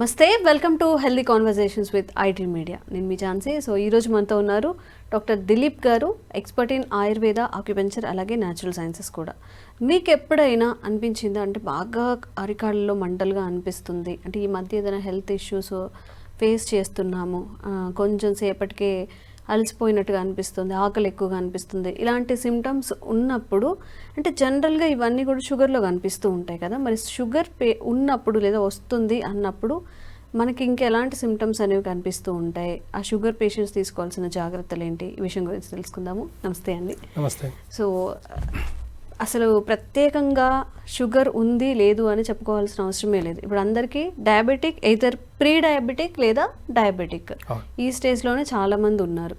నమస్తే welcome to healthy conversations with IT media. నేను మీ ఝాన్సీ. సో ఈరోజు మనతో ఉన్నారు doctor Dilip garu expert in Ayurveda acupuncture అలాగే న్యాచురల్ సైన్సెస్ కూడా. మీకు ఎప్పుడైనా అనిపించిందా? అంటే బాగా అరికాళ్ళలో మంటలుగా అనిపిస్తుంది. అంటే ఈ మధ్య ఏదైనా హెల్త్ ఇష్యూస్ ఫేస్ చేస్తున్నాము. కొంచెం సేపటికే అలసిపోయినట్టుగా అనిపిస్తుంది ఆకలి ఎక్కువగా అనిపిస్తుంది. ఇలాంటి సిమ్టమ్స్ ఉన్నప్పుడు అంటే జనరల్గా ఇవన్నీ కూడా షుగర్లో కనిపిస్తూ ఉంటాయి కదా మరి షుగర్ పే ఉన్నప్పుడు లేదా వస్తుంది అన్నప్పుడు మనకి ఇంకెలాంటి సిమ్టమ్స్ అనేవి కనిపిస్తూ ఉంటాయి. ఆ షుగర్ పేషెంట్స్ తీసుకోవాల్సిన జాగ్రత్తలు ఏంటి? ఈ విషయం గురించి తెలుసుకుందాము. నమస్తే అండి. నమస్తే. సో అసలు ప్రత్యేకంగా షుగర్ ఉంది లేదు అని చెప్పుకోవాల్సిన అవసరమే లేదు. ఇప్పుడు అందరికీ డయాబెటిక్ ఎయితర్ ప్రీ డయాబెటిక్ లేదా డయాబెటిక్. ఈ స్టేజ్లోనే చాలామంది ఉన్నారు.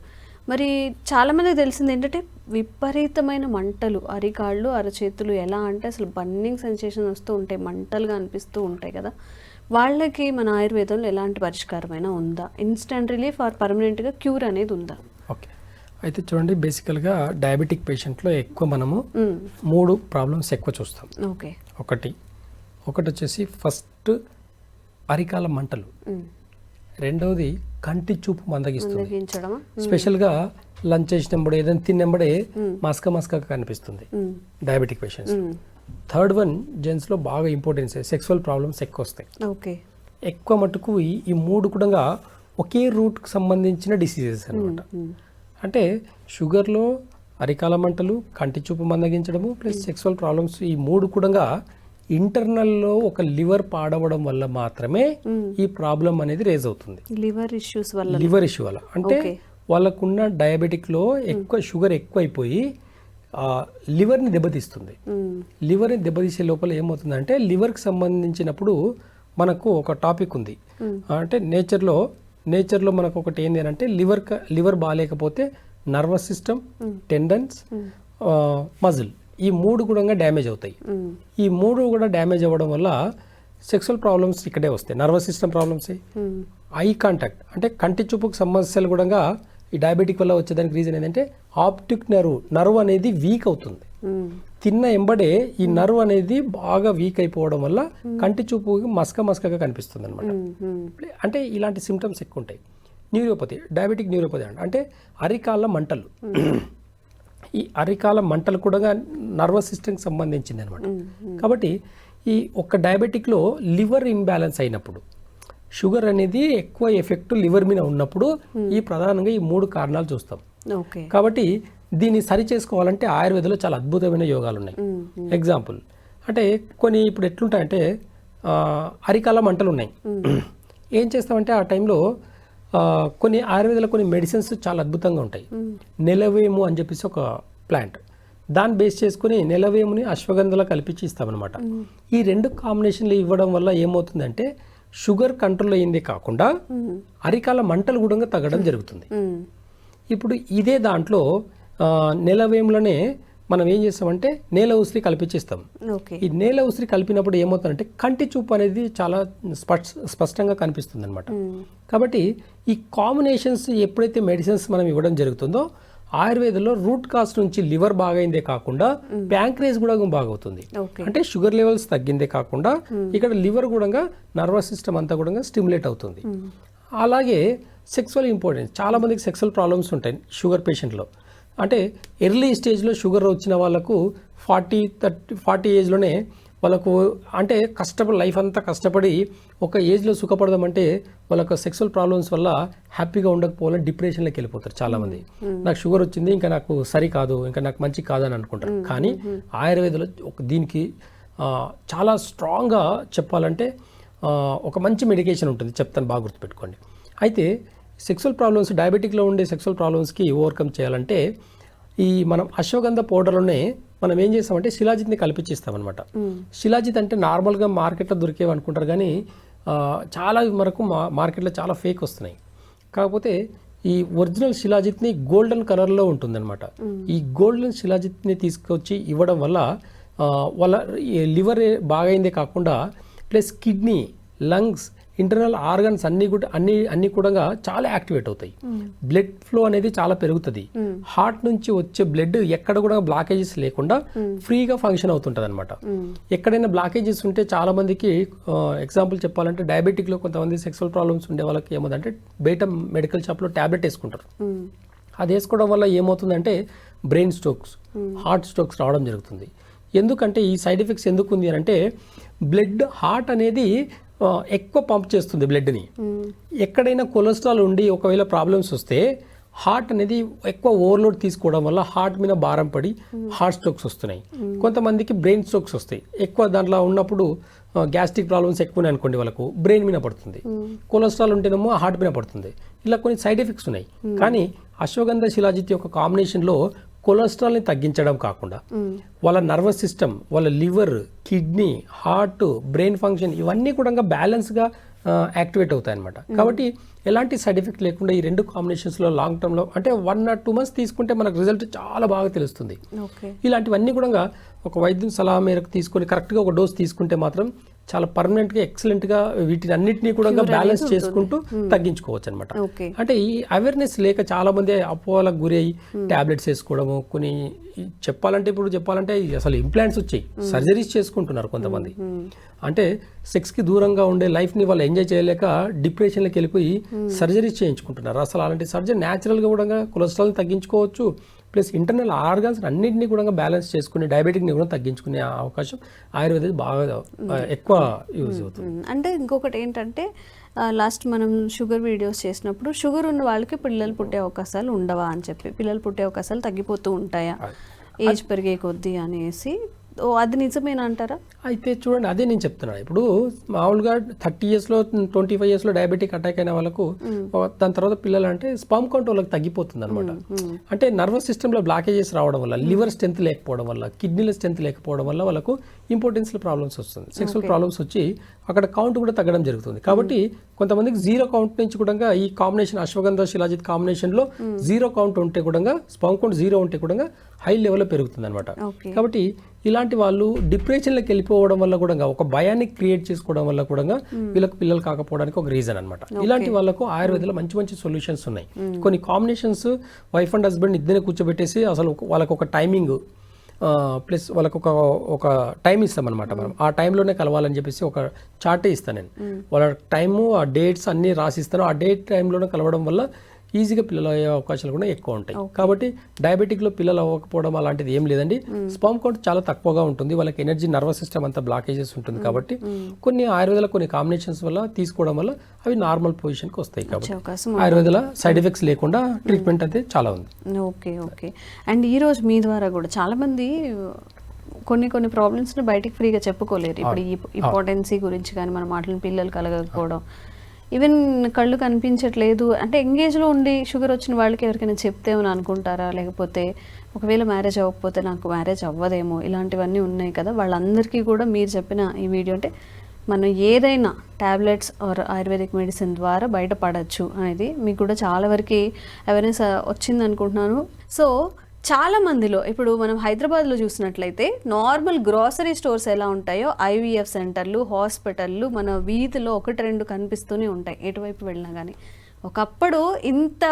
మరి చాలామందికి తెలిసింది ఏంటంటే విపరీతమైన మంటలు అరికాళ్ళు అరచేతులు ఎలా అంటే అసలు బర్నింగ్ సెన్సేషన్ వస్తూ ఉంటాయి మంటలుగా అనిపిస్తూ ఉంటాయి కదా. వాళ్ళకి మన ఆయుర్వేదంలో ఎలాంటి పరిష్కారమైనా ఉందా? ఇన్స్టెంట్ రిలీఫ్ ఆర్ పర్మనెంట్గా క్యూర్ అనేది ఉందా? ఓకే. అయితే చూడండి బేసికల్గా డయాబెటిక్ పేషెంట్లో ఎక్కువ మనము. మూడు ప్రాబ్లమ్స్ ఎక్కువ చూస్తాం. ఓకే. ఒకటి ఒకటి వచ్చేసి ఫస్ట్ అరికాల మంటలు. రెండవది కంటి చూపు మందగిస్తుంది. స్పెషల్గా లంచ్ చేసినప్పుడు ఏదైనా తిన్నప్పుడే మస్క మస్క కనిపిస్తుంది. Diabetic patients. థర్డ్ వన్ జెంట్స్లో బాగా ఇంపార్టెన్స్ సెక్సువల్ ప్రాబ్లమ్స్ ఎక్కువ వస్తాయి. ఓకే. ఎక్కువ మటుకు ఈ మూడు కూడా ఒకే రూట్కి సంబంధించిన డిసీజెస్ అన్నమాట. మ్మ్. అంటే షుగర్లో అరికాల మంటలు కంటి చూపు మందగించడము ప్లస్ సెక్సువల్ ప్రాబ్లమ్స్ ఈ మూడు కూడా ఇంటర్నల్లో ఒక లివర్ పాడవడం వల్ల మాత్రమే ఈ ప్రాబ్లం అనేది రేజ్ అవుతుంది. లివర్ ఇష్యూస్ వల్ల లివర్ ఇష్యూ వల్ల. అంటే. వాళ్ళకున్న డయాబెటిక్లో ఎక్కువ షుగర్ ఎక్కువైపోయి ఆ, లివర్ని దెబ్బతీస్తుంది. లివర్ని దెబ్బతీసే లోపల ఏమవుతుందంటే లివర్కి సంబంధించినప్పుడు మనకు ఒక టాపిక్ ఉంది. అంటే నేచర్లో నేచర్లో మనకు ఒకటి ఏంటి అంటే లివర్ లివర్ బాగాలేకపోతే నర్వస్ సిస్టమ్ టెండన్స్ మజిల్ ఈ మూడు కూడా డ్యామేజ్ అవుతాయి. ఈ మూడు కూడా డ్యామేజ్ అవ్వడం వల్ల సెక్సువల్ ప్రాబ్లమ్స్ ఇక్కడే వస్తాయి nervous system problems. Eye contact అంటే కంటి చూపుకు సమస్యలు కూడా ఈ డయాబెటిక్ వల్ల వచ్చేదానికి రీజన్ ఏంటంటే ఆప్టిక్ నర్వ్ నర్వ్ అనేది వీక్ అవుతుంది. తిన్న ఎంబడే ఈ నర్వ్ అనేది బాగా వీక్ అయిపోవడం వల్ల కంటి చూపు మసక మసకగా కనిపిస్తుంది అనమాట మ్మ్. మ్మ్. అంటే ఇలాంటి సిమ్టమ్స్ ఎక్కువ ఉంటాయి న్యూరోపతి డయాబెటిక్ న్యూరోపతి అంటే. అంటే అరికాళ్ళ మంటలు. ఈ అరికాల మంటలు కూడా నర్వస్ సిస్టమ్కి సంబంధించింది అనమాట కాబట్టి ఈ ఒక్క డయాబెటిక్లో లివర్ ఇన్బ్యాలెన్స్ అయినప్పుడు షుగర్ అనేది ఎక్కువ ఎఫెక్ట్ లివర్ మీద ఉన్నప్పుడు ఈ ప్రధానంగా ఈ మూడు కారణాలు చూస్తాం. ఓకే. కాబట్టి దీన్ని సరి చేసుకోవాలంటే ఆయుర్వేదంలో చాలా అద్భుతమైన యోగాలు ఉన్నాయి. ఎగ్జాంపుల్ అంటే కొన్ని ఇప్పుడు ఎట్లుంటాయంటే అరికాల మంటలు ఉన్నాయి ఏం చేస్తామంటే ఆ టైంలో కొన్ని ఆయుర్వేదంలో కొన్ని మెడిసిన్స్ చాలా అద్భుతంగా ఉంటాయి. నెలవేము అని చెప్పేసి ఒక ప్లాంట్ దాన్ని బేస్ చేసుకుని నెలవేముని అశ్వగంధలో కలిపించి ఇస్తామన్నమాట. ఈ రెండు కాంబినేషన్లు ఇవ్వడం వల్ల ఏమవుతుందంటే షుగర్ కంట్రోల్ అయ్యిందే కాకుండా అరికాల మంటలు కూడా తగ్గడం జరుగుతుంది. ఇప్పుడు ఇదే దాంట్లో ఆ, నెలవేములనే మనం ఏం చేస్తామంటే నేల ఉసిరి కల్పించేస్తాం. ఈ నేల ఉసిరి కలిపినప్పుడు ఏమవుతుందంటే కంటి చూపు అనేది చాలా స్పష్ట స్పష్టంగా కనిపిస్తుంది అనమాట కాబట్టి ఈ కాంబినేషన్స్ ఎప్పుడైతే మెడిసిన్స్ మనం ఇవ్వడం జరుగుతుందో ఆయుర్వేదంలో రూట్ కాస్ట్ నుంచి లివర్ బాగైందే కాకుండా ప్యాంక్రేజ్ కూడా బాగవుతుంది. అంటే షుగర్ లెవెల్స్ తగ్గిందే కాకుండా ఇక్కడ లివర్ కూడా నర్వస్ సిస్టమ్ అంతా కూడా స్టిమ్యులేట్ అవుతుంది. అలాగే సెక్సువల్ ఇంపార్టెన్స్ చాలా మందికి సెక్సువల్ ప్రాబ్లమ్స్ ఉంటాయి షుగర్ పేషెంట్లో. అంటే ఎర్లీ స్టేజ్లో షుగర్ వచ్చిన వాళ్ళకు ఫార్టీ థర్టీ ఫార్టీ ఏజ్లోనే వాళ్ళకు అంటే కష్టపడి లైఫ్ అంతా కష్టపడి ఒక ఏజ్లో సుఖపడదామంటే వాళ్ళకు సెక్సువల్ ప్రాబ్లమ్స్ వల్ల హ్యాపీగా ఉండకపోవాలని డిప్రెషన్లోకి వెళ్ళిపోతారు చాలామంది. నాకు షుగర్ వచ్చింది ఇంకా నాకు సరి కాదు ఇంకా నాకు మంచి కాదని అనుకుంటారు. కానీ ఆయుర్వేదంలో ఒక దీనికి చాలా స్ట్రాంగ్గా చెప్పాలంటే ఒక మంచి మెడికేషన్ ఉంటుంది. చెప్తాను బాగా గుర్తుపెట్టుకోండి. అయితే సెక్సువల్ ప్రాబ్లమ్స్ డయాబెటిక్లో ఉండే సెక్సువల్ ప్రాబ్లమ్స్కి ఓవర్కమ్ చేయాలంటే ఈ మనం అశ్వగంధ పౌడర్లోనే మనం ఏం చేస్తామంటే శిలాజిత్ని కల్పించిస్తామన్నమాట. శిలాజిత్ అంటే నార్మల్గా మార్కెట్లో దొరికేవి అనుకుంటారు కానీ చాలా వరకు మా మార్కెట్లో చాలా ఫేక్ వస్తున్నాయి. కాకపోతే ఈ ఒరిజినల్ శిలాజిత్ని గోల్డెన్ కలర్లో ఉంటుందన్నమాట. ఈ గోల్డెన్ శిలాజిత్ని తీసుకొచ్చి ఇవ్వడం వల్ల వాళ్ళ లివర్ బాగైందే కాకుండా plus kidney lungs internal organs అన్ని కూడా అన్ని అన్ని కూడా చాలా యాక్టివేట్ అవుతాయి. బ్లడ్ ఫ్లో అనేది చాలా పెరుగుతుంది. హార్ట్ నుంచి వచ్చే బ్లడ్ ఎక్కడ కూడా బ్లాకేజెస్ లేకుండా ఫ్రీగా ఫంక్షన్ అవుతుంటది అనమాట ఎక్కడైనా బ్లాకేజెస్ ఉంటే చాలా మందికి ఎగ్జాంపుల్ చెప్పాలంటే డయాబెటిక్లో కొంతమంది సెక్సువల్ ప్రాబ్లమ్స్ ఉండే వాళ్ళకి ఏమవుతుందంటే బయట మెడికల్ షాప్లో టాబ్లెట్ వేసుకుంటారు. అది వేసుకోవడం వల్ల ఏమవుతుందంటే బ్రెయిన్ స్ట్రోక్స్ హార్ట్ స్ట్రోక్స్ రావడం జరుగుతుంది. ఎందుకంటే ఈ సైడ్ ఎఫెక్ట్స్ ఎందుకు ఉంది అంటే బ్లడ్ హార్ట్ అనేది ఎక్కువ పంప్ చేస్తుంది బ్లడ్ని. ఎక్కడైనా కొలెస్ట్రాల్ ఉండి ఒకవేళ ప్రాబ్లమ్స్ వస్తే హార్ట్ అనేది ఎక్కువ ఓవర్లోడ్ తీసుకోవడం వల్ల హార్ట్ మీద భారం పడి హార్ట్ స్ట్రోక్స్ వస్తున్నాయి. కొంతమందికి బ్రెయిన్ స్ట్రోక్స్ వస్తాయి. ఎక్కువ దాంట్లో ఉన్నప్పుడు గ్యాస్ట్రిక్ ప్రాబ్లమ్స్ ఎక్కువ ఉన్నాయి అనుకోండి వాళ్ళకు. బ్రెయిన్ మీద పడుతుంది. కొలెస్ట్రాల్ ఉంటేనేమో హార్ట్ మీద పడుతుంది. ఇలా కొన్ని సైడ్ ఎఫెక్ట్స్ ఉన్నాయి. కానీ అశ్వగంధ శిలాజిత్ యొక్క కాంబినేషన్లో కొలెస్ట్రాల్ని తగ్గించడం కాకుండా వాళ్ళ నర్వస్ సిస్టమ్ వాళ్ళ liver kidney heart brain function ఇవన్నీ కూడా బ్యాలెన్స్గా యాక్టివేట్ అవుతాయి అనమాట కాబట్టి ఎలాంటి సైడ్ ఎఫెక్ట్ లేకుండా ఈ రెండు కాంబినేషన్స్లో లాంగ్ టర్మ్లో అంటే వన్ ఆర్ టూ మంత్స్ తీసుకుంటే మనకు రిజల్ట్ చాలా బాగా తెలుస్తుంది. ఇలాంటివన్నీ కూడా ఒక వైద్యుని సలహా మేరకు తీసుకొని కరెక్ట్గా ఒక డోస్ తీసుకుంటే మాత్రం చాలా పర్మనెంట్గా ఎక్సలెంట్గా వీటిని అన్నిటినీ కూడా బ్యాలెన్స్ చేసుకుంటూ తగ్గించుకోవచ్చు అనమాట అంటే ఈ అవేర్నెస్ లేక చాలా మంది అపోహలకు గురి అయ్యి టాబ్లెట్స్ వేసుకోవడము కొన్ని చెప్పాలంటే ఇప్పుడు చెప్పాలంటే అసలు ఇంప్లాంట్స్ వచ్చాయి. సర్జరీస్ చేసుకుంటున్నారు కొంతమంది. అంటే సెక్స్కి దూరంగా ఉండే లైఫ్ని వాళ్ళు ఎంజాయ్ చేయలేక డిప్రెషన్లోకి వెళ్ళిపోయి సర్జరీస్ చేయించుకుంటున్నారు. అసలు అలాంటి సర్జరీ న్యాచురల్గా కూడా కొలెస్ట్రాల్ తగ్గించుకోవచ్చు. ప్లస్ ఇంటర్నల్ ఆర్గాన్స్ అన్నింటినీ కూడా బ్యాలెన్స్ చేసుకుని డయాబెటిక్ని కూడా తగ్గించుకునే అవకాశం ఆయుర్వేద బాగా ఎక్కువ యూజ్ అవుతుంది. అంటే ఇంకొకటి ఏంటంటే లాస్ట్ మనం షుగర్ వీడియోస్ చేసినప్పుడు షుగర్ ఉన్న వాళ్ళకి పిల్లలు పుట్టే అవకాశాలు ఉండవా అని చెప్పి పిల్లలు పుట్టే అవకాశాలు తగ్గిపోతూ ఉంటాయా? ఏజ్ పెరిగే కొద్దీ అనేసి అది నిజమేనా అంటారా? అయితే చూడండి అదే నేను చెప్తున్నాను. ఇప్పుడు మామూలుగా థర్టీ ఇయర్స్లో ట్వంటీ ఫైవ్ ఇయర్స్లో డయాబెటిక్ అటాక్ అయిన వాళ్ళకు దాని తర్వాత పిల్లలు అంటే స్పమ్ కౌంట్ వాళ్ళకి తగ్గిపోతుంది అనమాట అంటే నర్వస్ సిస్టంలో బ్లాకేజెస్ రావడం వల్ల లివర్ స్ట్రెంత్ లేకపోవడం వల్ల కిడ్నీల స్ట్రెంత్ లేకపోవడం వల్ల వాళ్ళకు ఇంపార్టెన్స్ ప్రాబ్లమ్స్ వస్తుంది. సెక్సువల్ ప్రాబ్లమ్స్ వచ్చి అక్కడ కౌంట్ కూడా తగ్గడం జరుగుతుంది. కాబట్టి కొంతమందికి జీరో కౌంట్ నుంచి కూడా ఈ కాంబినేషన్ అశ్వగంధ శిలాజిత్ కాంబినేషన్లో జీరో కౌంట్ ఉంటే కూడా స్పమ్ కౌంట్ జీరో ఉంటే కూడా హై లెవెల్లో పెరుగుతుంది అనమాట కాబట్టి ఇలాంటి వాళ్ళు డిప్రెషన్లోకి వెళ్ళిపోవడం వల్ల కూడా ఒక భయాన్ని క్రియేట్ చేసుకోవడం వల్ల కూడా వీళ్ళకి పిల్లలు కాకపోవడానికి ఒక రీజన్ అనమాట ఇలాంటి వాళ్ళకు ఆయుర్వేదంలో మంచి మంచి సొల్యూషన్స్ ఉన్నాయి. కొన్ని కాంబినేషన్స్ వైఫ్ అండ్ హస్బెండ్ ఇద్దరిని కూర్చోబెట్టేసి అసలు వాళ్ళకు ఒక టైమింగ్ ప్లస్ వాళ్ళకు ఒక ఒక టైం ఇస్తాం అనమాట మనం. ఆ టైంలోనే కలవాలని చెప్పేసి ఒక చార్టే ఇస్తాను నేను. వాళ్ళ టైము ఆ డేట్స్ అన్ని రాసిస్తాను. ఆ డేట్ టైంలోనే కలవడం వల్ల ఈజీగా పిల్లలు అయ్యే అవకాశాలు కూడా ఎక్కువ ఉంటాయి. కాబట్టి డయాబెటిక్లో పిల్లలు అవ్వకపోవడం అలాంటిది ఏం లేదండి. స్పర్మ్ కౌంట్ చాలా తక్కువగా ఉంటుంది. వాళ్ళకి ఎనర్జీ నర్వస్ సిస్టమ్ అంతా బ్లాకేజెస్ ఉంటుంది కాబట్టి కొన్ని ఆయుర్వేదాల కొన్ని కాంబినేషన్స్ వల్ల తీసుకోవడం వల్ల అవి నార్మల్ పొజిషన్కి వస్తాయి కాబట్టి ఆయుర్వేదాల సైడ్ ఎఫెక్ట్స్ లేకుండా ట్రీట్మెంట్ అయితే చాలా ఉంది. Okay okay. అండ్ ఈ రోజు మీ ద్వారా కూడా చాలా మంది కొన్ని కొన్ని ప్రాబ్లమ్స్ని బయటికి ఫ్రీగా చెప్పుకోలేరు. ఇప్పుడు ఈ ఇంపార్టెన్సీ గురించి కానీ మన మాటలను పిల్లలు కలగకపోవడం ఈవెన్ కళ్ళు కనిపించట్లేదు. అంటే ఎంగేజ్లో ఉండి షుగర్ వచ్చిన వాళ్ళకి ఎవరికైనా చెప్తేమని అనుకుంటారా? లేకపోతే ఒకవేళ మ్యారేజ్ అవ్వకపోతే నాకు మ్యారేజ్ అవ్వదేమో ఇలాంటివన్నీ ఉన్నాయి కదా. వాళ్ళందరికీ కూడా మీరు చెప్పిన ఈ వీడియో అంటే మనం ఏదైనా టాబ్లెట్స్ ఆర్ ఆయుర్వేదిక్ మెడిసిన్ ద్వారా బయటపడచ్చు అనేది మీకు కూడా చాలా వరకు అవేర్నెస్ వచ్చింది అనుకుంటున్నాను సో చాలా మందిలో ఇప్పుడు మనం హైదరాబాద్లో చూసినట్లయితే నార్మల్ గ్రాసరీ స్టోర్స్ ఎలా ఉంటాయో ఐవీఎఫ్ సెంటర్లు హాస్పిటళ్ళు మన వీధిలో ఒకటి రెండు కనిపిస్తూనే ఉంటాయి ఎటువైపు వెళ్ళినా కానీ ఒకప్పుడు ఇంత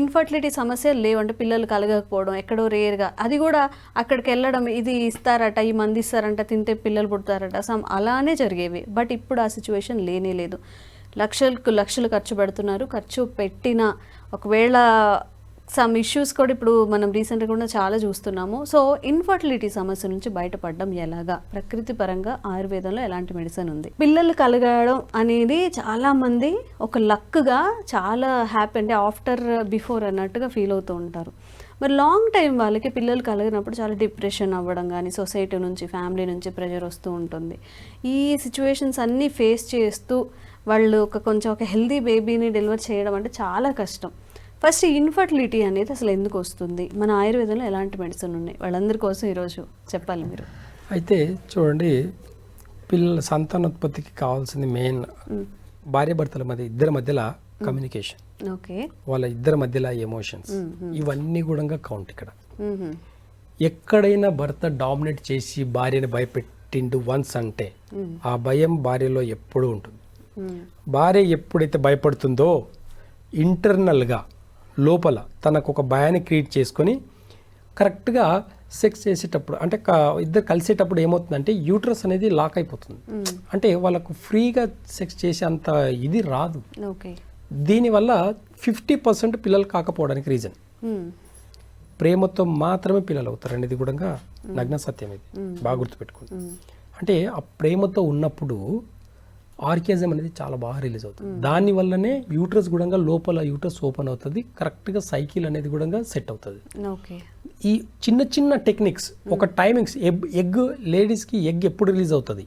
ఇన్ఫర్టిలిటీ సమస్యలు లేవు అంటే పిల్లలు కలగకపోవడం ఎక్కడో రేర్గా. అది కూడా అక్కడికి వెళ్ళడం ఇది ఇస్తారట ఈ మంది ఇస్తారంట తింటే పిల్లలు పుడతారట సమ్ అలానే జరిగేవి. బట్ ఇప్పుడు ఆ సిచ్యువేషన్ లేనే లేదు. లక్షలకు లక్షలు ఖర్చు పెడుతున్నారు ఖర్చు పెట్టిన ఒకవేళ సమ్ ఇష్యూస్ కూడా ఇప్పుడు మనం రీసెంట్గా కూడా చాలా చూస్తున్నాము. సో ఇన్ఫర్టిలిటీ సమస్య నుంచి బయటపడడం ఎలాగా? ప్రకృతి పరంగా ఆయుర్వేదంలో ఎలాంటి మెడిసిన్ ఉంది? పిల్లలు కలగడం అనేది చాలా మంది ఒక లక్గా చాలా హ్యాపీ అంటే ఆఫ్టర్ బిఫోర్ అన్నట్టుగా ఫీల్ అవుతూ ఉంటారు. మరి లాంగ్ టైం వాళ్ళకి పిల్లలు కలిగినప్పుడు చాలా డిప్రెషన్ అవ్వడం కానీ సొసైటీ నుంచి ఫ్యామిలీ నుంచి ప్రెషర్ వస్తూ ఉంటుంది. ఈ సిచ్యువేషన్స్ అన్నీ ఫేస్ చేస్తూ వాళ్ళు ఒక కొంచెం ఒక హెల్దీ బేబీని డెలివర్ చేయడం అంటే చాలా కష్టం. ఫస్ట్ ఇన్ఫర్టిలిటీ అనేది అసలు ఎందుకు వస్తుంది? మన ఆయుర్వేదంలో ఎలాంటి మెడిసిన్ ఉన్నాయి? వాళ్ళందరి కోసం ఈరోజు చెప్పాలి మీరు. అయితే చూడండి పిల్లల సంతానోత్పత్తికి కావాల్సింది మెయిన్. భార్య భర్తల మధ్య ఇద్దరి మధ్యలో కమ్యూనికేషన్ ఓకే. వాళ్ళ ఇద్దరి మధ్యలో ఎమోషన్స్ ఇవన్నీ కూడా కౌంట్ ఇక్కడ. ఎక్కడైనా భర్త డామినేట్ చేసి భార్యని భయపెట్టిండు వన్స్ అంటే ఆ భయం భార్యలో ఎప్పుడూ ఉంటుంది. భార్య ఎప్పుడైతే భయపడుతుందో ఇంటర్నల్గా లోపల తనకు ఒక భయాన్ని క్రియేట్ చేసుకొని కరెక్ట్గా సెక్స్ చేసేటప్పుడు అంటే ఇద్దరు కలిసేటప్పుడు ఏమవుతుందంటే యూట్రస్ అనేది లాక్ అయిపోతుంది. అంటే వాళ్ళకు ఫ్రీగా సెక్స్ చేసే అంత ఇది రాదు. దీనివల్ల ఫిఫ్టీ పర్సెంట్ పిల్లలు కాకపోవడానికి రీజన్. ప్రేమతో మాత్రమే పిల్లలు అవుతారు అనేది కూడా నగ్న సత్యం ఇది. బాగా గుర్తుపెట్టుకోండి. అంటే ఆ ప్రేమతో ఉన్నప్పుడు ఆర్కేజం అనేది చాలా బాగా రిలీజ్ అవుతుంది. దాని వల్లనే యూట్రస్ కూడా లోపల యూట్రస్ ఓపెన్ అవుతుంది కరెక్ట్గా సైకిల్ అనేది కూడా సెట్ అవుతుంది. ఈ చిన్న చిన్న టెక్నిక్స్ ఒక టైమింగ్స్ ఎగ్ లేడీస్కి ఎగ్ ఎప్పుడు రిలీజ్ అవుతుంది.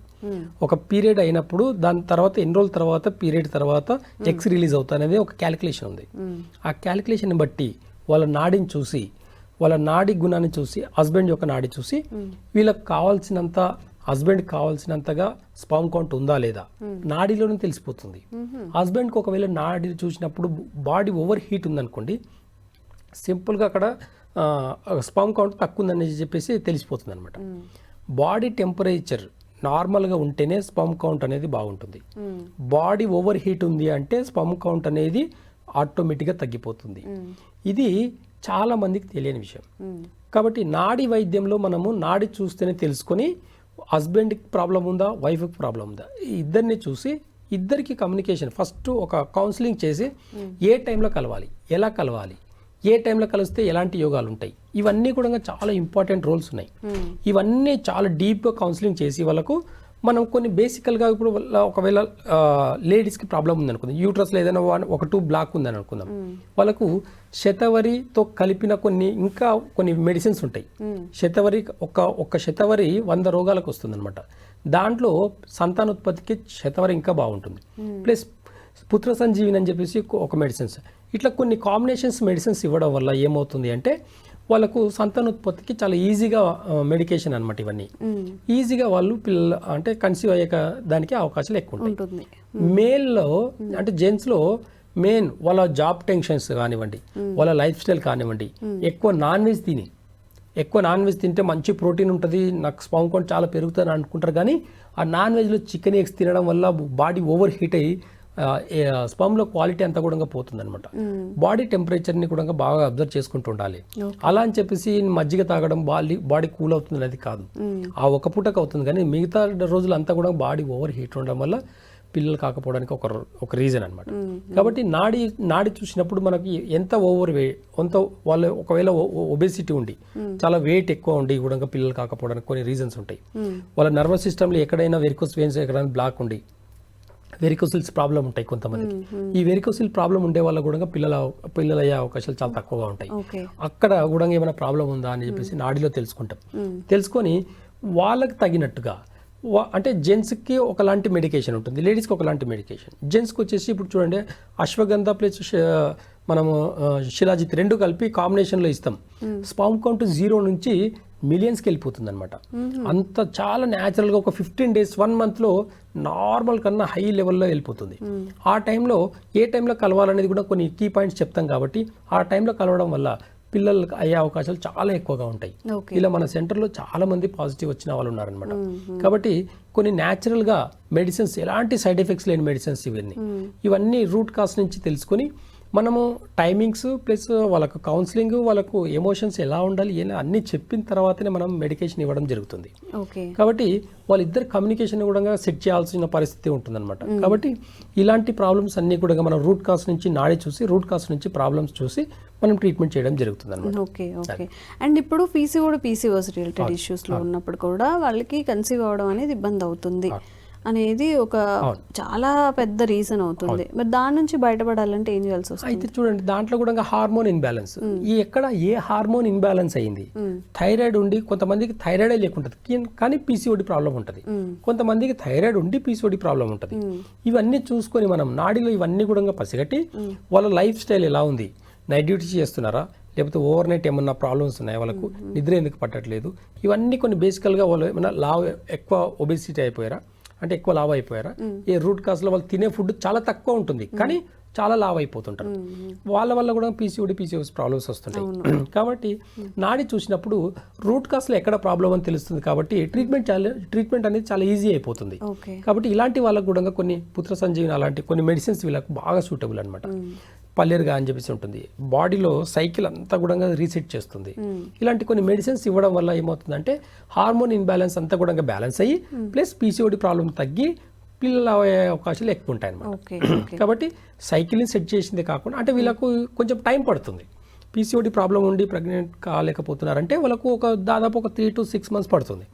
ఒక పీరియడ్ అయినప్పుడు దాని తర్వాత ఎన్ని రోజుల తర్వాత పీరియడ్ తర్వాత ఎగ్స్ రిలీజ్ అవుతాయి అనేది ఒక క్యాలిక్యులేషన్ ఉంది. ఆ క్యాలిక్యులేషన్ బట్టి వాళ్ళ నాడిని చూసి వాళ్ళ నాడి గుణాన్ని చూసి హస్బెండ్ యొక్క నాడి చూసి వీళ్ళకి కావాల్సినంత హస్బెండ్ కావాల్సినంతగా స్పామ్ కౌంట్ ఉందా లేదా? నాడిలోనే తెలిసిపోతుంది. హస్బెండ్కి ఒకవేళ నాడి చూసినప్పుడు బాడీ ఓవర్ హీట్ ఉందనుకోండి సింపుల్గా అక్కడ స్పామ్ కౌంట్ తక్కువ ఉందని చెప్పేసి తెలిసిపోతుంది అనమాట బాడీ టెంపరేచర్ నార్మల్గా ఉంటేనే స్పమ్ కౌంట్ అనేది బాగుంటుంది. బాడీ ఓవర్ హీట్ ఉంది అంటే స్పమ్ కౌంట్ అనేది ఆటోమేటిక్గా తగ్గిపోతుంది. ఇది చాలా మందికి తెలియని విషయం. కాబట్టి నాడి వైద్యంలో మనము నాడి చూస్తేనే తెలుసుకొని హస్బెండ్కి ప్రాబ్లం ఉందా? వైఫ్కి ప్రాబ్లం ఉందా? ఇద్దరిని చూసి ఇద్దరికి కమ్యూనికేషన్ ఫస్ట్ ఒక కౌన్సిలింగ్ చేసి ఏ టైంలో కలవాలి? ఎలా కలవాలి? ఏ టైంలో కలిస్తే ఎలాంటి యోగాలు ఉంటాయి? ఇవన్నీ కూడా చాలా ఇంపార్టెంట్ రోల్స్ ఉన్నాయి. ఇవన్నీ చాలా డీప్గా కౌన్సిలింగ్ చేసి వాళ్ళకు మనం కొన్ని బేసికల్గా ఇప్పుడు వాళ్ళ ఒకవేళ లేడీస్కి ప్రాబ్లం ఉందనుకుందాం. యూట్రస్లో ఏదైనా ఒక టూ బ్లాక్ ఉందని అనుకుందాం వాళ్ళకు శతవరితో కలిపిన కొన్ని ఇంకా కొన్ని మెడిసిన్స్ ఉంటాయి. శతవరి ఒక ఒక శతవరి వంద రోగాలకు వస్తుందన్నమాట. దాంట్లో సంతానోత్పత్తికి శతవరి ఇంకా బాగుంటుంది. ప్లస్ పుత్ర సంజీవిని అని చెప్పేసి ఒక మెడిసిన్స్. ఇట్లా కొన్ని కాంబినేషన్స్ మెడిసిన్స్ ఇవ్వడం వల్ల ఏమవుతుంది అంటే వాళ్ళకు సంతానోత్పత్తికి చాలా ఈజీగా మెడికేషన్ అనమాట ఇవన్నీ. ఈజీగా వాళ్ళు పిల్లలు అంటే కన్సీవ్ అయ్యే దానికి అవకాశాలు ఎక్కువ ఉంటాయి మేల్లో అంటే జెంట్స్లో మెయిన్ వాళ్ళ జాబ్ టెన్షన్స్ కానివ్వండి వాళ్ళ లైఫ్ స్టైల్ కానివ్వండి ఎక్కువ నాన్ వెజ్ తిని ఎక్కువ నాన్ వెజ్ తింటే మంచి ప్రోటీన్ ఉంటుంది నాకు స్పామ్ కౌంట్ చాలా పెరుగుతుంది అనుకుంటారు కానీ ఆ నాన్ వెజ్లో చికెన్ ఎగ్స్ తినడం వల్ల బాడీ ఓవర్ హీట్ అయ్యి స్పమ్లో క్వాలిటీ అంతా కూడా పోతుంది అనమాట బాడీ టెంపరేచర్ని కూడా బాగా అబ్జర్వ్ చేసుకుంటూ ఉండాలి. అలా అని చెప్పేసి మజ్జిగ తాగడం బాడీ బాడీ కూల్ అవుతుంది అనేది కాదు. ఆ ఒక పూటకు అవుతుంది కానీ మిగతా రోజులంతా కూడా బాడీ ఓవర్ హీట్ ఉండడం వల్ల పిల్లలు కాకపోవడానికి ఒక ఒక రీజన్ అనమాట కాబట్టి నాడి నాడి చూసినప్పుడు మనకి ఎంత ఓవర్ వే ఎంత వాళ్ళు ఒకవేళ ఒబేసిటీ ఉండి చాలా వెయిట్ ఎక్కువ ఉండి కూడా పిల్లలు కాకపోవడానికి కొన్ని రీజన్స్ ఉంటాయి. వాళ్ళ నర్వస్ సిస్టమ్లో ఎక్కడైనా వెరికోస్ వెయిన్స్ ఎక్కడైనా బ్లాక్ ఉండి వెరికోసిల్స్ ప్రాబ్లం ఉంటాయి కొంతమందికి. ఈ వెరికోసిల్ ప్రాబ్లం ఉండే వాళ్ళ కూడా పిల్లల పిల్లలు అయ్యే అవకాశాలు చాలా తక్కువగా ఉంటాయి. అక్కడ కూడా ఏమైనా ప్రాబ్లం ఉందా అని చెప్పేసి నాడిలో తెలుసుకుంటాం. తెలుసుకొని వాళ్ళకి తగినట్టుగా అంటే జెంట్స్కి ఒకలాంటి మెడికేషన్ ఉంటుంది లేడీస్కి ఒకలాంటి మెడికేషన్ జెంట్స్కి వచ్చేసి ఇప్పుడు చూడండి అశ్వగంధ ప్లస్ మనము శిలాజిత్ రెండు కలిపి కాంబినేషన్లో ఇస్తాం. స్పామ్ కౌంట్ జీరో నుంచి మిలియన్స్కి వెళ్ళిపోతుంది అనమాట అంత చాలా న్యాచురల్గా ఒక ఫిఫ్టీన్ డేస్ వన్ మంత్లో నార్మల్ కన్నా హై లెవెల్లో వెళ్ళిపోతుంది. ఆ టైంలో ఏ టైంలో కలవాలనేది కూడా కొన్ని కీ పాయింట్స్ చెప్తాం కాబట్టి ఆ టైంలో కలవడం వల్ల పిల్లలకు అయ్యే అవకాశాలు చాలా ఎక్కువగా ఉంటాయి. ఇలా మన సెంటర్లో చాలా మంది పాజిటివ్ వచ్చిన వాళ్ళు ఉన్నారనమాట కాబట్టి కొన్ని న్యాచురల్గా మెడిసిన్స్ ఎలాంటి సైడ్ ఎఫెక్ట్స్ లేని మెడిసిన్స్ ఇవన్నీ. ఇవన్నీ రూట్ కాస్ నుంచి తెలుసుకొని మనము టైమింగ్స్ ప్లస్ వాళ్ళకు కౌన్సిలింగ్ వాళ్ళకు ఎమోషన్స్ ఎలా ఉండాలి ఎలా అన్నీ చెప్పిన తర్వాతనే మనం మెడికేషన్ ఇవ్వడం జరుగుతుంది. ఓకే కాబట్టి వాళ్ళిద్దరు కమ్యూనికేషన్ కూడా సెట్ చేయాల్సిన పరిస్థితి ఉంటుందన్నమాట. కాబట్టి ఇలాంటి ప్రాబ్లమ్స్ అన్నీ కూడా మనం రూట్ కాస్ నుంచి నాడి చూసి రూట్ కాస్ నుంచి ప్రాబ్లమ్స్ చూసి మనం ట్రీట్మెంట్ చేయడం జరుగుతుంది అనమాట ఓకే ఓకే అండ్ ఇప్పుడు పీసీఓడి పీసీఓస్ రిలేటెడ్ ఇష్యూస్లో ఉన్నప్పుడు కూడా వాళ్ళకి కన్సీవ్ అవ్వడం అనేది ఇబ్బంది అవుతుంది. అనేది ఒక చాలా పెద్ద రీజన్ అవుతుంది. మరి దాని నుంచి బయటపడాలంటే ఏం చేయాల్సి వస్తుంది? అయితే చూడండి దాంట్లో కూడా హార్మోన్ ఇన్బ్యాలెన్స్ ఈ ఎక్కడ ఏ హార్మోన్ ఇన్బ్యాలెన్స్ అయింది? థైరాయిడ్ ఉండి కొంతమందికి థైరాయిడే లేకుంటుంది. కానీ పీసీఓడి ప్రాబ్లం ఉంటుంది. కొంతమందికి థైరాయిడ్ ఉండి పీసీఓడి ప్రాబ్లం ఉంటుంది. ఇవన్నీ చూసుకొని మనం నాడిలో ఇవన్నీ కూడా పసిగట్టి వాళ్ళ లైఫ్ స్టైల్ ఎలా ఉంది? నైట్ డ్యూటీ చేస్తున్నారా? లేకపోతే ఓవర్ నైట్ ఏమన్నా ప్రాబ్లమ్స్ ఉన్నాయా వాళ్ళకు? నిద్ర ఎందుకు పట్టట్లేదు? ఇవన్నీ కొన్ని బేసికల్గా వాళ్ళు ఏమైనా లావ్ ఎక్కువ ఒబేసిటీ అయిపోయారా? అంటే ఎక్కువ లావ్ అయిపోయారా? ఈ రూట్ కాస్లో వాళ్ళు తినే ఫుడ్ చాలా తక్కువ ఉంటుంది. కానీ చాలా లావ్ అయిపోతుంటారు. వాళ్ళ వల్ల కూడా పీసీఓడి పీసీఓస్ ప్రాబ్లమ్స్ వస్తుంటాయి. కాబట్టి నాడి చూసినప్పుడు రూట్ కాస్ట్లో ఎక్కడ ప్రాబ్లం అని తెలుస్తుంది కాబట్టి ట్రీట్మెంట్ చాలా ట్రీట్మెంట్ అనేది చాలా ఈజీ అయిపోతుంది. కాబట్టి ఇలాంటి వాళ్ళకు కూడా కొన్ని పుత్ర సంజీవని అలాంటి కొన్ని మెడిసిన్స్ వీళ్ళకి బాగా సూటబుల్ అనమాట పల్లెరుగా అని చెప్పేసి ఉంటుంది. బాడీలో సైకిల్ అంతా కూడా రీసెట్ చేస్తుంది. ఇలాంటి కొన్ని మెడిసిన్స్ ఇవ్వడం వల్ల ఏమవుతుందంటే హార్మోన్ ఇన్బ్యాలెన్స్ అంతా కూడా బ్యాలెన్స్ అయ్యి ప్లస్ పీసీఓడి ప్రాబ్లం తగ్గి పిల్లలు అయ్యే అవకాశాలు ఎక్కువ ఉంటాయి ఓకే కాబట్టి సైకిల్ని సెట్ చేసిందే కాకుండా అంటే వీళ్ళకు కొంచెం టైం పడుతుంది. పీసీఓడి ప్రాబ్లం ఉండి ప్రెగ్నెంట్ కాలేకపోతున్నారంటే వాళ్ళకు ఒక దాదాపు ఒక త్రీ టు సిక్స్ మంత్స్ పడుతుంది.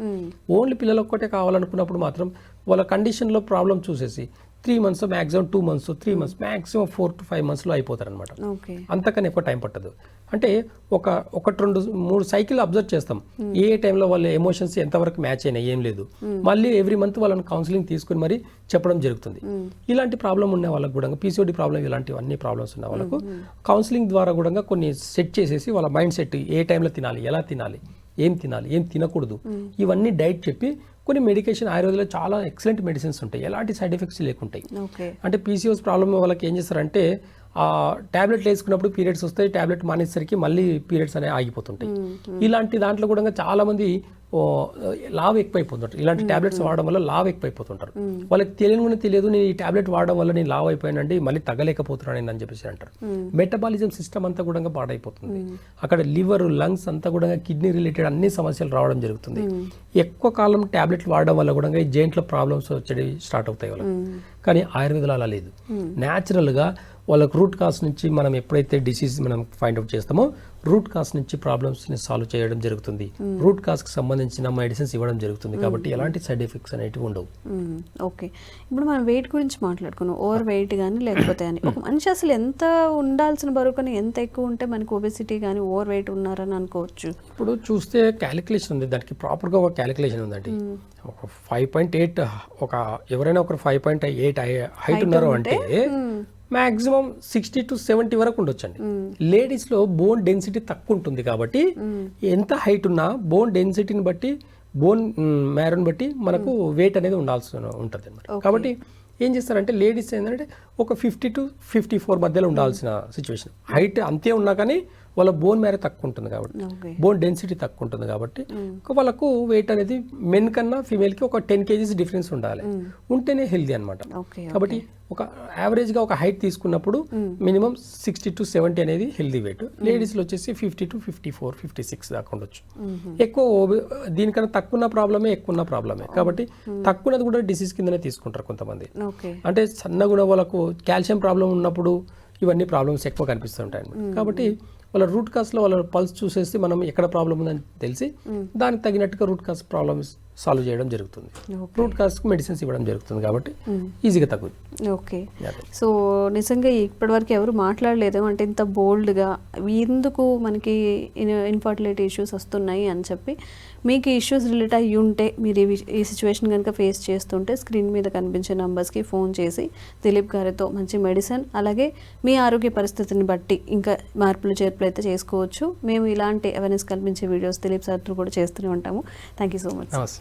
ఓన్లీ పిల్లలు ఒక్కటే కావాలనుకున్నప్పుడు మాత్రం వాళ్ళ కండిషన్లో ప్రాబ్లం చూసేసి three months maximum two months three months maximum four to five మంత్స్లో అయిపోతారు అనమాట ఓకే. అంతకన్నా ఎక్కువ టైం పట్టదు. అంటే ఒక ఒకటి రెండు మూడు సైకిల్ అబ్జర్వ్ చేస్తాం. ఏ ఏ టైంలో వాళ్ళ ఎమోషన్స్ ఎంతవరకు మ్యాచ్ అయినాయి ఏం లేదు. మళ్ళీ ఎవ్రీ మంత్ వాళ్ళని కౌన్సిలింగ్ తీసుకుని మరి చెప్పడం జరుగుతుంది. ఇలాంటి ప్రాబ్లం ఉన్న వాళ్ళకు కూడా పీసీఓడి ప్రాబ్లం ఇలాంటివి అన్ని ప్రాబ్లమ్స్ ఉన్న వాళ్ళకు కౌన్సిలింగ్ ద్వారా కూడా కొన్ని సెట్ చేసేసి వాళ్ళ మైండ్ సెట్ ఏ టైంలో తినాలి ఎలా తినాలి ఏం తినాలి ఏం తినకూడదు ఇవన్నీ డైట్ చెప్పి కొన్ని మెడికేషన్ ఆయుర్వేదంలో చాలా ఎక్సలెంట్ మెడిసిన్స్ ఉంటాయి. ఎలాంటి సైడ్ ఎఫెక్ట్స్ లేకుంటాయి. అంటే పీసీఓస్ ప్రాబ్లం వాళ్ళకి ఏం చేస్తారంటే ఆ టాబ్లెట్లు వేసుకున్నప్పుడు పీరియడ్స్ వస్తాయి టాబ్లెట్ మానేసరికి మళ్ళీ పీరియడ్స్ అనేవి ఆగిపోతుంటాయి. ఇలాంటి దాంట్లో కూడా చాలా మంది ఓ, లావ్ ఎక్కువైపోతుంటారు. ఇలాంటి టాబ్లెట్స్ వాడడం వల్ల లావ్ ఎక్కువైపోతుంటారు. వాళ్ళకి తెలియని కూడా తెలియదు నేను ఈ టాబ్లెట్ వాడడం వల్ల నేను లావ్ అయిపోయానండి మళ్ళీ తగ్గలేకపోతున్నాను అని చెప్పేసి అంటారు. మెటబాలిజం సిస్టమ్ అంతా కూడా పాడైపోతుంది. అక్కడ లివర్ లంగ్స్ అంతా కూడా కిడ్నీ రిలేటెడ్ అన్ని సమస్యలు రావడం జరుగుతుంది. ఎక్కువ కాలం టాబ్లెట్లు వాడడం వల్ల కూడా ఈ జాయింట్లో ప్రాబ్లమ్స్ వచ్చేవి స్టార్ట్ అవుతాయి వాళ్ళకి. కానీ ఆయుర్వేదంలో అలా లేదు. న్యాచురల్గా వాళ్ళకు రూట్ కాస్ నుంచి మనం ఎప్పుడైతే డిసీజ్ మనం ఫైండ్ అవుట్ చేస్తామో రూట్ కాస్ నుంచి ప్రాబ్లమ్స్ని సాల్వ్ చేయడం జరుగుతుంది. రూట్ కాస్కి సంబంధించిన మెడిసిన్స్ ఇవ్వడం జరుగుతుంది. కాబట్టి ఎలాంటి సైడ్ ఎఫెక్ట్స్ అనేటివి ఉండవు. ఓకే ఇప్పుడు మనం వెయిట్ గురించి మాట్లాడుకున్నాం ఓవర్ వెయిట్ కానీ లేకపోతే అని. ఒక మనిషి అసలు ఎంత ఉండాల్సిన బరువు కానీ ఎంత ఎక్కువ ఉంటే మనకి ఒబెసిటీ కానీ ఓవర్ వెయిట్ ఉన్నారని అనుకోవచ్చు? ఇప్పుడు చూస్తే క్యాలిక్యులేషన్ ఉంది. దానికి ప్రాపర్గా ఒక క్యాలిక్యులేషన్ ఉందండి. ఒక ఫైవ్ పాయింట్ ఎయిట్ ఒక ఎవరైనా ఒక ఫైవ్ పాయింట్ ఎయిట్ హైట్ ఉన్నారు అంటే మాక్సిమం సిక్స్టీ టు సెవెంటీ వరకు ఉండొచ్చండి. లేడీస్లో బోన్ డెన్సిటీ తక్కువ ఉంటుంది కాబట్టి ఎంత హైట్ ఉన్నా బోన్ డెన్సిటీని బట్టి బోన్ మ్యారోని బట్టి మనకు వెయిట్ అనేది ఉండాల్సి ఉంటుంది అనమాట కాబట్టి ఏం చేస్తారంటే లేడీస్ ఏంటంటే ఒక ఫిఫ్టీ టు ఫిఫ్టీ ఫోర్ మధ్యలో ఉండాల్సిన సిచ్యువేషన్. హైట్ అంతే ఉన్నా కానీ వాళ్ళ బోన్ మ్యారో తక్కువ ఉంటుంది కాబట్టి. బోన్ డెన్సిటీ తక్కువ ఉంటుంది కాబట్టి ఒక వాళ్ళకు వెయిట్ అనేది మెన్ కన్నా ఫీమేల్కి ఒక టెన్ కేజీస్ డిఫరెన్స్ ఉండాలి. ఉంటేనే హెల్దీ అనమాట కాబట్టి ఒక యావరేజ్గా ఒక హైట్ తీసుకున్నప్పుడు మినిమం సిక్స్టీ టు సెవెంటీ అనేది హెల్దీ వెయిట్ లేడీస్లో వచ్చేసి fifty to fifty four fifty six దాకా ఉండొచ్చు. ఎక్కువ ఓబె- దీనికన్నా తక్కువ ఉన్న ప్రాబ్లమే ఎక్కువ ఉన్న ప్రాబ్లమే. కాబట్టి తక్కువ ఉన్నది కూడా డిసీజ్ కిందనే తీసుకుంటారు కొంతమంది. అంటే సన్నగా ఉన్న వాళ్ళకు కాల్షియం ప్రాబ్లం ఉన్నప్పుడు ఇవన్నీ ప్రాబ్లమ్స్ ఎక్కువ కనిపిస్తుంటాయి కాబట్టి వాళ్ళ రూట్ కాస్లో వాళ్ళ పల్స్ చూసేసి మనం ఎక్కడ ప్రాబ్లం ఉందని తెలిసి దానికి తగినట్టుగా రూట్ కాస్ ప్రాబ్లమ్స్ సాల్వ్ చేయడం జరుగుతుంది. రూట్ కాస్కి మెడిసిన్స్ ఇవ్వడం జరుగుతుంది కాబట్టి ఈజీగా తగ్గుతుంది. ఓకే. సో నిజంగా ఇప్పటివరకు ఎవరు మాట్లాడలేదు అంటే ఇంత బోల్డ్గా ఎందుకు మనకి ఇన్ఫర్టిలిటీ ఇష్యూస్ వస్తున్నాయి అని చెప్పి మీకు ఇష్యూస్ రిలేట్ అయ్యి ఉంటే మీరు ఈ విష- ఈ సిచ్యువేషన్ కనుక ఫేస్ చేస్తుంటే స్క్రీన్ మీద కనిపించే నంబర్స్కి ఫోన్ చేసి దిలీప్ గారితో మంచి మెడిసిన్ అలాగే మీ ఆరోగ్య పరిస్థితిని బట్టి ఇంకా మార్పులు చేర్పులు అయితే చేసుకోవచ్చు. మేము ఇలాంటి అవేర్నెస్ కల్పించే వీడియోస్ దిలీప్ సార్ కూడా చేస్తూనే ఉంటాము. Thank you so much